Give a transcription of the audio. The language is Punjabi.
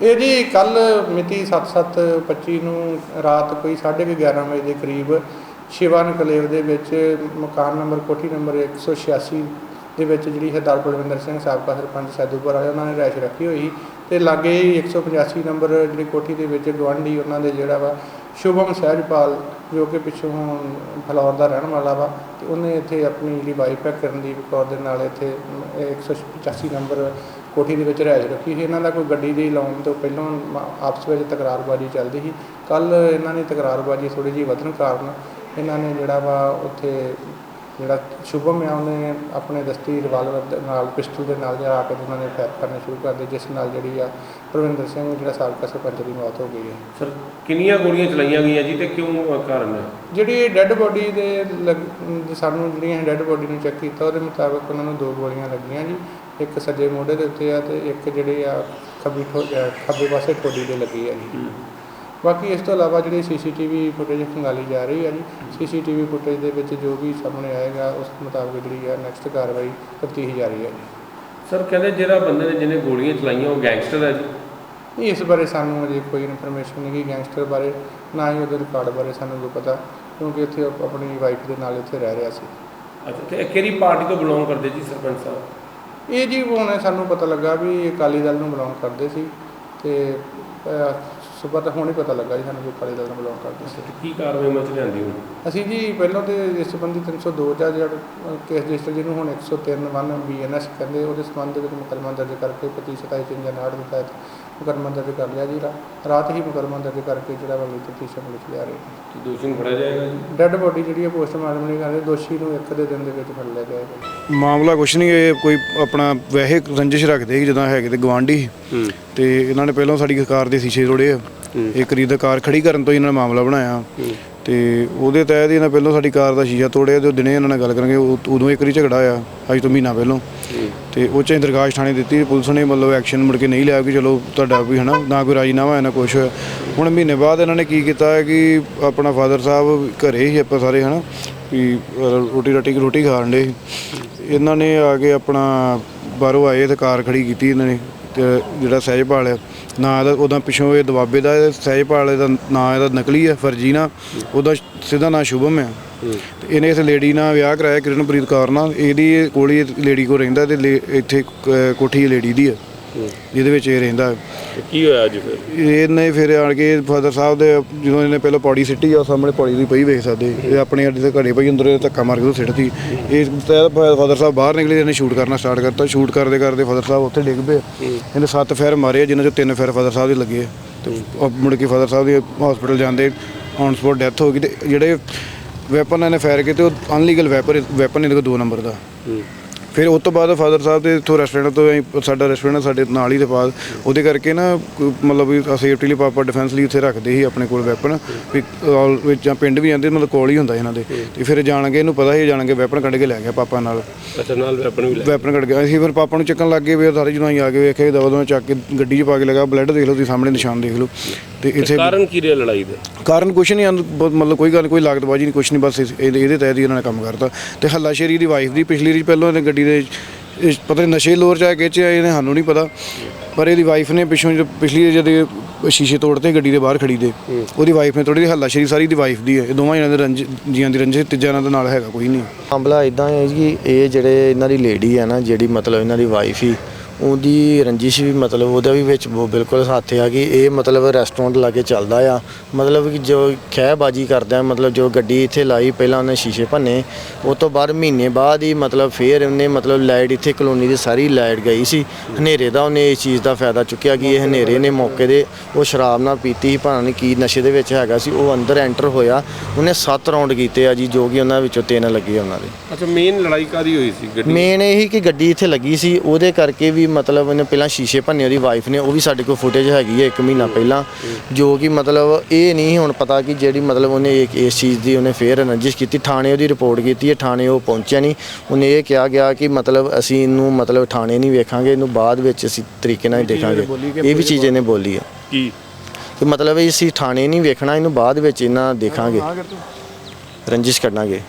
ਇਹ ਜੀ ਕੱਲ ਮਿਤੀ 7/7/25 ਨੂੰ ਰਾਤ ਕੋਈ 11:30 ਵਜੇ ਦੇ ਕਰੀਬ ਸ਼ਿਵਾਨ ਕਲੇਵ ਦੇ ਵਿੱਚ ਮਕਾਨ ਨੰਬਰ ਕੋਠੀ ਨੰਬਰ 186 ਦੇ ਵਿੱਚ ਜਿਹੜੀ ਸਰਦਾਰ ਬਲਵਿੰਦਰ ਸਿੰਘ ਸਾਬਕਾ ਸਰਪੰਚ ਸੈਦੂਪੁਰ ਵਾਲੇ ਉਹਨਾਂ ਨੇ ਰਿਹਾਇਸ਼ ਰੱਖੀ ਹੋਈ ਸੀ ਤੇ ਲਾਗੇ ਹੀ 185 ਨੰਬਰ ਜਿਹੜੀ ਕੋਠੀ ਦੇ ਵਿੱਚ ਗਵਾਂਢੀ ਉਹਨਾਂ ਦੇ ਜਿਹੜਾ ਵਾ ਸ਼ੁਭਮ ਸਹਿਜਪਾਲ ਜੋ ਕਿ ਪਿੱਛੋਂ ਫਲੌਰ ਦਾ ਰਹਿਣ ਵਾਲਾ ਵਾ ਤੇ ਉਹਨੇ ਇੱਥੇ ਆਪਣੀ ਜਿਹੜੀ ਵਾਈਫ ਹੈ ਕਰਨਦੀਪ ਕੌਰ ਦੇ ਨਾਲ ਇੱਥੇ ਅਮ, ਇਹ 185 ਨੰਬਰ ਕੋਠੀ ਦੇ ਵਿੱਚ ਰਿਹਾਇਸ਼ ਰੱਖੀ ਸੀ। ਇਹਨਾਂ ਦਾ ਕੋਈ ਗੱਡੀ ਦੀ ਲਾਉਣ ਤੋਂ ਪਹਿਲਾਂ ਮ- ਆਪਸ ਵਿੱਚ ਤਕਰਾਰਬਾਜ਼ੀ ਚੱਲਦੀ ਸੀ। ਕੱਲ ਇਹਨਾਂ ਨੇ ਤਕਰਾਰਬਾਜ਼ੀ ਥੋੜੀ ਜਿਹੀ ਵਧਣ ਕਾਰਨ ਇਹਨਾਂ ਨੇ ਜਿਹੜਾ ਵਾ ਉੱਥੇ ਜਿਹੜਾ ਸ਼ੁਭਮ ਆ, ਉਹਨੇ ਆਪਣੇ ਦਸਤੀ ਰਿਵਾਲਵਰ ਦੇ ਨਾਲ ਪਿਸਟਲ ਦੇ ਨਾਲ ਜਾ ਕੇ ਉਹਨਾਂ ਨੇ ਫਾਇਰ ਕਰਨੇ ਸ਼ੁਰੂ ਕਰ ਦਿੱਤੇ, ਜਿਸ ਨਾਲ ਜਿਹੜੀ ਆ ਪ੍ਰਵਿੰਦਰ ਸਿੰਘ ਜਿਹੜਾ ਸਾਬਕਾ ਸਰਪੰਚ ਦੀ ਮੌਤ ਹੋ ਗਈ ਹੈ। ਸਰ ਕਿੰਨੀਆਂ ਗੋਲੀਆਂ ਚਲਾਈਆਂ ਗਈਆਂ ਜੀ ਤੇ ਕਿਉਂ ਕਾਰਨ ਹੈ? ਜਿਹੜੀ ਡੈੱਡ ਬੋਡੀ ਦੇ ਲੱਗ- ਸਾਨੂੰ ਜਿਹੜੀਆਂ ਡੈੱਡ ਬੋਡੀ ਨੂੰ ਚੈੱਕ ਕੀਤਾ ਉਹਦੇ ਮੁਤਾਬਕ ਉਹਨਾਂ ਨੂੰ ਦੋ ਗੋਲੀਆਂ ਲੱਗੀਆਂ ਜੀ। ਇੱਕ ਸੱਜੇ ਮੋਢੇ ਦੇ ਉੱਤੇ ਆ ਤੇ ਇੱਕ ਜਿਹੜੇ ਆ ਖੱਬੀ ਠੋ- ਅਹ ਖੱਬੇ ਪਾਸੇ ਠੋਡੀ ਦੇ ਲੱਗੀ ਆ ਜੀ। ਬਾਕੀ ਇਸ ਤੋਂ ਇਲਾਵਾ ਜਿਹੜੀ ਸੀਸੀਟੀਵੀ ਫੁਟੇਜ ਖੰਗਾਲੀ ਜਾ ਰਹੀ ਹੈ ਜੀ ਸੀਸੀਟੀਵੀ ਫੁਟੇਜ ਦੇ ਵਿੱਚ ਜੋ ਵੀ ਸਾਹਮਣੇ ਆਏਗਾ ਉਸ ਮੁਤਾਬਕ ਜਿਹੜੀ ਆ ਨੈਕਸਟ ਕਾਰਵਾਈ ਤਫਤੀਸ਼ ਜਾਰੀ ਹੈ ਜੀ। ਸਰ ਕਹਿੰਦੇ ਜਿਹੜਾ ਬੰਦੇ ਨੇ ਜਿਹਨੇ ਗੋਲੀਆਂ ਚਲਾਈਆਂ ਉਹ ਗੈਂਗਸਟਰ ਹੈ ਜੀ। ਇਸ ਬਾਰੇ ਸਾਨੂੰ ਅਜੇ ਕੋਈ ਇਨਫੋਰਮੇਸ਼ਨ ਨਹੀਂ ਗੀ ਗੈਂਗਸਟਰ ਬਾਰੇ ਨਾ ਹੀ ਉਹਦੇ ਰਿਕਾਰਡ ਬਾਰੇ ਸਾਨੂੰ ਕੋਈ ਪਤਾ ਕਿਉਂਕਿ ਇੱਥੇ ਉਹ ਆਪਣੀ ਵਾਈਫ ਦੇ ਨਾਲ ਇੱਥੇ ਰਹਿ ਰਿਹਾ ਸੀ। ਅੱਛਾ ਤੇ ਇਹ ਕਿਹੜੀ ਪਾਰਟੀ ਤੋਂ ਬਿਲੋਂਗ ਕਰਦੇ ਜੀ ਸਰਪੰਚ ਸਾਹਿਬ? ਇਹ ਜੀ ਹੁਣ ਸਾਨੂੰ ਪਤਾ ਲੱਗਾ ਵੀ ਇਹ ਅਕਾਲੀ ਦਲ ਨੂੰ ਬਿਲੋਂਗ ਕਰਦੇ ਸੀ ਤੇ ਸਵੇਰ ਤਾਂ ਹੁਣ ਹੀ ਪਤਾ ਲੱਗਾ ਜੀ ਸਾਨੂੰ ਵੀ ਅਕਾਲੀ ਦਲ ਨੂੰ ਬਿਲੋਂਗ ਕਰਦੇ ਸੀ। ਤੇ ਕੀ ਕਾਰਵਾਈ ਮਚ ਲਿਆਂਦੀ ਹੁਣ? ਅਸੀਂ ਜੀ ਪਹਿਲਾਂ ਤੇ ਇਸ ਸੰਬੰਧੀ 302 ਜਾਂ ਜਿਹੜਾ ਅ, ਕੇਸ ਰਜਿਸਟਰ ਜਿਹਨੂੰ ਹੁਣ 103 1 ਬੀਐਨਐਸ ਕਹਿੰਦੇ ਉਹਦੇ ਸੰਬੰਧ ਦੇ ਵਿੱਚ ਮੁਕੱਦਮਾ ਦਰਜ ਕਰਕੇ 25 27 53 59 ਦੇ ਤਹਿਤ ਮੁਕੱਦਮਾ ਦਰਜ ਕਰ ਲਿਆ ਜੀ ਰਾ- ਰਾਤ ਹੀ ਮੁਕੱਦਮਾ ਦਰਜ ਕਰਕੇ ਜਿਹੜਾ ਵਾ ਅਗਲੀ ਤਫਤੀਸ਼ ਅਮਲ ਲਿਆ ਰਹੇ ਤੇ ਦੋਸ਼ੀ ਨੂੰ ਫੜਿਆ ਜਾਏਗਾ ਜੀ? ਡੈੱਡ ਬੋਡੀ ਜਿਹੜੀ ਹੈ ਪੋਸਟਮਾਰਟਮ ਨਹੀਂ ਕਰਦੇ ਦੋਸ਼ੀ ਨੂੰ ਇੱਕ ਦੇ ਦਿਨ ਦੇ ਵਿੱਚ ਫੜ ਲਿਆ ਜਾਏਗਾ। ਮਾਮਲਾ ਕੁਛ ਨਹੀਂ ਇਹ ਕੋਈ ਆਪਣਾ ਵੈਸੇ ਰੰਜਿਸ਼ ਰੱਖਦੇ ਸੀ ਜਦੋਂ ਹੈਗੇ ਤੇ ਗਵਾਂਢੀ ਹੂੰ। ਤੇ ਇਹਨਾਂ ਨੇ ਪਹਿਲਾਂ ਸਾਡੀ ਕਾਰ ਦੇ ਸ਼ੀਸ਼ੇ ਤੋੜੇ ਆ। ਇਹ ਖਰੀਦ ਕਾਰ ਖੜੀ ਕਰਨ ਤੋਂ ਹੀ ਇਹਨਾਂ ਨੇ ਮਾਮਲਾ ਬਣਾਇਆ। ਤੇ ਉਹਦੇ ਤਹਿਤ ਇਹਨਾਂ ਪਹਿਲਾਂ ਸਾਡੀ ਕਾਰ ਦਾ ਸ਼ੀਸ਼ਾ ਤੋੜਿਆ ਤੇ ਉਹ ਦਿਨੇ ਇਹਨਾਂ ਨਾਲ ਗੱਲ ਕਰਾਂਗੇ ਉਦੋਂ ਇੱਕ ਵਾਰੀ ਝਗੜਾ ਆ ਅੱਜ ਤੋਂ ਮਹੀਨਾ ਪਹਿਲਾਂ। ਤੇ ਉਹ 'ਚ ਦਰਖਾਸਤ ਥਾਣੇ ਦਿੱਤੀ ਪੁਲਿਸ ਨੇ ਮਤਲਬ ਐਕਸ਼ਨ ਮੁੜ ਕੇ ਨਹੀਂ ਲਿਆ ਕਿ ਚਲੋ ਤੁਹਾਡਾ ਵੀ ਹਨਾ ਨਾ ਕੋਈ ਰਾਜੀਨਾਮਾ ਹੈ ਨਾ ਕੁਛ ਹੁਣ ਮਹੀਨੇ ਬਾਅਦ ਇਹਨਾਂ ਨੇ ਕੀ ਕੀਤਾ ਹੈ ਕਿ ਆਪਣਾ ਫਾਦਰ ਸਾਹਿਬ ਘਰੇ ਹੀ ਆਪਾਂ ਸਾਰੇ ਹਨਾ ਵੀ ਰੋਟੀ ਰਾਟੀ ਰੋਟੀ ਖਾਣ ਦੇ ਇਹਨਾਂ ਨੇ ਆ ਕੇ ਆਪਣਾ ਬਾਹਰੋਂ ਆਏ ਤੇ ਕਾਰ ਖੜੀ ਕੀਤੀ ਇਹਨਾਂ ਨੇ। ਜਿਹੜਾ ਸਹਿਜਪਾਲ ਹੈ ਨਾਂ ਦਾ ਉਹਦਾ ਪਿੱਛੋਂ ਇਹ ਦਵਾਬੇ ਦਾ ਸਹਿਜਪਾਲ ਦਾ ਨਾਂ ਇਹਦਾ ਨਕਲੀ ਹੈ ਫਰਜੀ ਨਾ ਉਹਦਾ ਸਿੱਧਾ ਨਾਂ ਸ਼ੁਭਮ ਹੈ। ਤੇ ਇਹਨੇ ਇਸ ਲੇਡੀ ਨਾਲ ਵਿਆਹ ਕਰਾਇਆ ਕਿਰਨਪ੍ਰੀਤ ਕੌਰ ਨਾਲ ਇਹਦੀ ਇਹ ਕੋਲ ਹੀ ਲੇਡੀ ਕੋ ਰਹਿੰਦਾ ਤੇ ਇੱਥੇ ਕੋਠੀ ਲੇਡੀ ਦੀ ਹੈ। ਜਿਹਦੇ ਵਿੱਚ ਇਹ ਰਹਿੰਦਾ। ਤੇ ਕੀ ਹੋਇਆ ਅੱਜ ਫਿਰ? ਇਹਨੇ ਫਿਰ ਆਣ ਕੇ ਫਾਦਰ ਸਾਹਿਬ ਦੇ ਜਦੋਂ ਇਹਨੇ ਪਹਿਲਾਂ ਪੌੜੀ ਸਿੱਟੀ ਆ ਸਾਹਮਣੇ ਪੌੜੀ ਦੀ ਪਈ ਵੇਖ ਸਕਦੇ। ਇਹ ਆਪਣੇ ਅੱਡੇ ਤੇ ਘੜੇ ਪਈ ਅੰਦਰ ਇਹ ਧੱਕਾ ਮਾਰ ਕੇ ਉਹ ਸਿੱਟਤੀ। ਇਹ ਫਾਦਰ ਸਾਹਿਬ ਬਾਹਰ ਨਿਕਲੇ ਇਹਨੇ ਸ਼ੂਟ ਕਰਨਾ ਸਟਾਰਟ ਕਰਤਾ। ਸ਼ੂਟ ਕਰਦੇ ਕਰਦੇ ਫਾਦਰ ਸਾਹਿਬ ਉੱਥੇ ਡਿੱਗ ਪਏ। ਇਹਨੇ ਸੱਤ ਫੇਰ ਮਾਰੇ ਜਿਨ੍ਹਾਂ ਚੋਂ ਤਿੰਨ ਫੇਰ ਫਾਦਰ ਸਾਹਿਬ ਦੇ ਲੱਗੇ। ਤੇ ਮੁੜ ਕੇ ਫਾਦਰ ਸਾਹਿਬ ਦੀ ਹਸਪੀਟਲ ਜਾਂਦੇ ਔਨ ਸਪੋਟ ਡੈਥ ਹੋ ਗਈ। ਤੇ ਜਿਹੜੇ ਵੈਪਨ ਇਹਨੇ ਫਾਇਰ ਕੀਤੇ ਉਹ ਅਨਲੀਗਲ ਵੈਪਨ ਵੈਪਨ ਇਹਦੇ ਕੋਲ ਦੋ ਨੰਬਰ ਦਾ। ਫਿਰ ਉਸ ਤੋਂ ਬਾਅਦ ਫਾਦਰ ਸਾਹਿਬ ਦੇ ਇੱਥੋਂ ਰੈਸਟੋਰੈਂਟ ਤੋਂ ਅਸੀਂ- ਸਾਡਾ ਰੈਸਟੋਰੈਂਟ ਸਾਡੇ ਨਾਲ ਹੀ ਦੇ ਬਾਅਦ ਉਹਦੇ ਕਰਕੇ ਨਾ ਕੋਈ ਮਤਲਬ ਵੀ ਸੇਫਟੀ ਲਈ ਪਾਪਾ ਡਿਫੈਂਸ ਲਈ ਉੱਥੇ ਰੱਖਦੇ ਸੀ ਆਪਣੇ ਕੋਲ ਵੈਪਨ ਵੀ all ਵਿੱਚ ਜਾਂ ਪਿੰਡ ਵੀ ਜਾਂਦੇ ਮਤਲਬ ਕੋਲ ਹੀ ਹੁੰਦਾ ਇਹਨਾਂ ਦੇ। ਤੇ ਫਿਰ ਜਾਣਗੇ ਇਹਨੂੰ ਪਤਾ ਸੀ ਜਾਣਗੇ ਵੈਪਨ ਕੱਢ ਕੇ ਲੈ ਗਿਆ ਪਾਪਾ ਨਾਲ। ਅੱਛਾ ਨਾਲ ਵੈਪਨ ਵੀ ਲੈ ਵੈਪਨ ਕੱਢ ਗਿਆ ਅਸੀਂ ਫਿਰ ਪਾਪਾ ਨੂੰ ਚੱਕਣ ਲੱਗ ਗਏ ਵੀ ਸਾਰੇ ਅਸੀਂ ਆ ਕੇ ਵੇਖਿਆ ਦਵਾ ਦਵਾ ਚੱਕ ਕੇ ਗੱਡੀ 'ਚ ਪਾ ਕੇ ਲਗਾ ਬਲੱਡ ਦੇਖ ਲਓ ਤੁਸੀਂ ਸਾਹਮਣੇ ਨਿਸ਼ਾਨ ਦੇਖ ਲਓ। ਤੇ ਇੱਥੇ ਕਾਰਨ ਕੀ ਰਿਹਾ ਲੜਾਈ ਦਾ? ਕਾਰਨ ਕੁਛ ਨਹੀਂ ਅੰਦ- ਮਤਲਬ ਕੋਈ ਗੱਲ ਕੋਈ ਲਾਗਤਬਾਜੀ ਨਹੀਂ ਕੁਛ ਨਹੀਂ ਬਸ ਇਸ- ਇਹਦੇ ਇਹਦੇ ਤਹਿਤ ਹੀ ਇਹਨਾਂ ਨੇ ਕੰਮ ਕਰਤਾ। ਤੇ ਹੱਲਾ ਸ਼ੇਰੀ ਦੀ ਵਾਈਫ ਦੀ ਪਿਛਲੀ ਰੀ ਪਹਿਲਾਂ ਇਹਨੇ ਗੱਡੀ ਦੇ ਇਸ ਪਤਾ ਨਹੀਂ ਨਸ਼ੇ ਲੋਰ ਚਾ ਕੇ ਚ ਇਹਨੇ ਸਾਨੂੰ ਨਹੀਂ ਪਤਾ। ਪਰ ਇਹਦੀ ਵਾਈਫ ਨੇ ਪਿੱਛੋਂ ਜਦੋਂ ਪਿਛਲੀ ਜਦ ਸ਼ੀਸ਼ੇ ਤੋੜਤੇ ਗੱਡੀ ਦੇ ਬਾਹਰ ਖੜੀ ਦੇ ਉਹਦੀ ਵਾਈਫ ਨੇ ਤੋੜੀ ਹੱਲਾ ਸ਼ੇਰੀ ਸਾਰੀ ਦੀ ਵਾਈਫ ਦੀ ਹੈ। ਇਹ ਦੋਵਾਂ ਜਣਾਂ ਦੇ ਰੰਜ ਜੀਆਂ ਦੀ ਰੰਜਿਸ਼ ਤੀਜਾ ਇਹਨਾਂ ਦੇ ਨਾਲ ਹੈਗਾ ਕੋਈ ਨਹੀਂ। ਮਾਮਲਾ ਇਦਾਂ ਹੈ ਜੀ ਇਹ ਜਿਹੜੇ ਇਹਨਾਂ ਦੀ ਲੇਡੀ ਹੈ ਨਾ ਜਿਹੜੀ ਮਤਲਬ ਇਹਨਾਂ ਦੀ ਵਾਈਫ ਹੀ ਉਹਦੀ ਰੰਜਿਸ਼ ਵੀ ਮਤਲਬ ਉਹਦਾ ਵੀ ਵਿੱਚ ਉਹ ਬਿਲਕੁਲ ਹੱਥ ਆ ਕਿ ਇਹ ਮਤਲਬ ਰੈਸਟੋਰੈਂਟ ਲਾਗੇ ਚੱਲਦਾ ਆ। ਮਤਲਬ ਕਿ ਜੋ ਖਹਿਬਾਜੀ ਕਰਦਾ ਮਤਲਬ ਜੋ ਗੱਡੀ ਇੱਥੇ ਲਾਈ ਪਹਿਲਾਂ ਉਹਨੇ ਸ਼ੀਸ਼ੇ ਭੰਨੇ। ਉਸ ਤੋਂ ਬਾਅਦ ਮਹੀਨੇ ਬਾਅਦ ਹੀ ਮਤਲਬ ਫੇਰ ਉਹਨੇ ਮਤਲਬ ਲਾਈਟ ਇੱਥੇ ਕਲੋਨੀ ਦੀ ਸਾਰੀ ਲਾਈਟ ਗਈ ਸੀ। ਹਨੇਰੇ ਦਾ ਉਹਨੇ ਇਸ ਚੀਜ਼ ਦਾ ਫਾਇਦਾ ਚੁੱਕਿਆ ਕਿ ਇਹ ਹਨੇਰੇ ਨੇ ਮੌਕੇ ਦੇ ਉਹ ਸ਼ਰਾਬ ਨਾਲ ਪੀਤੀ ਸੀ ਨਹੀਂ ਕੀ ਨਸ਼ੇ ਦੇ ਵਿੱਚ ਹੈਗਾ ਸੀ ਉਹ ਅੰਦਰ ਐਂਟਰ ਹੋਇਆ। ਉਹਨੇ 7 ਰਾਉਂਡ ਕੀਤੇ ਆ ਜੀ ਜੋ ਕਿ ਉਹਨਾਂ ਵਿੱਚੋਂ ਤਿੰਨ ਲੱਗੇ ਉਹਨਾਂ ਦੇ। ਅੱਛਾ ਮੇਨ ਲੜਾਈ ਕਾਦੀ ਹੋਈ ਸੀ ਗੱਡੀ? ਮੇਨ ਇਹ ਹੀ ਕਿ ਗੱਡੀ ਇੱਥੇ ਲੱਗੀ ਸੀ ਉਹਦੇ ਕਰਕੇ ਵੀ ਮਤਲਬ ਉਹਨੇ ਪਹਿਲਾਂ ਸ਼ੀਸ਼ੇ ਭੰਨੇ ਉਹਦੀ ਵਾਈਫ ਨੇ ਉਹ ਵੀ ਸਾਡੇ ਕੋਲ ਫੁਟੇਜ ਹੈਗੀ ਹੈ ਇੱਕ ਮਹੀਨਾ ਪਹਿਲਾਂ ਜੋ ਕਿ ਮਤਲਬ ਇਹ ਨਹੀਂ ਹੁਣ ਪਤਾ ਕਿ ਜਿਹੜੀ ਮਤਲਬ ਉਹਨੇ ਇੱਕ ਇਸ ਚੀਜ਼ ਦੀ ਉਹਨੇ ਫੇਰ ਰੰਜਿਸ਼ ਕੀਤੀ ਥਾਣੇ ਉਹਦੀ ਰਿਪੋਰਟ ਕੀਤੀ ਹੈ ਥਾਣੇ ਉਹ ਪਹੁੰਚਿਆ ਨਹੀਂ। ਉਹਨੇ ਇਹ ਕਿਹਾ ਗਿਆ ਕਿ ਮਤਲਬ ਅਸੀਂ ਇਹਨੂੰ ਮਤਲਬ ਥਾਣੇ ਨਹੀਂ ਵੇਖਾਂਗੇ ਇਹਨੂੰ ਬਾਅਦ ਵਿੱਚ ਅਸੀਂ ਤਰੀਕੇ ਨਾਲ ਦੇਖਾਂਗੇ। ਇਹ ਵੀ ਚੀਜ਼ ਇਹਨੇ ਬੋਲੀ ਹੈ। ਕੀ? ਕਿ ਮਤਲਬ ਅਸੀਂ ਥਾਣੇ ਨਹੀਂ ਵੇਖਣਾ ਇਹਨੂੰ ਬਾਅਦ ਵਿੱਚ ਇਹਨਾਂ ਦੇਖਾਂਗੇ। ਰੰਜਿਸ਼ ਕੱਢਾਂਗੇ।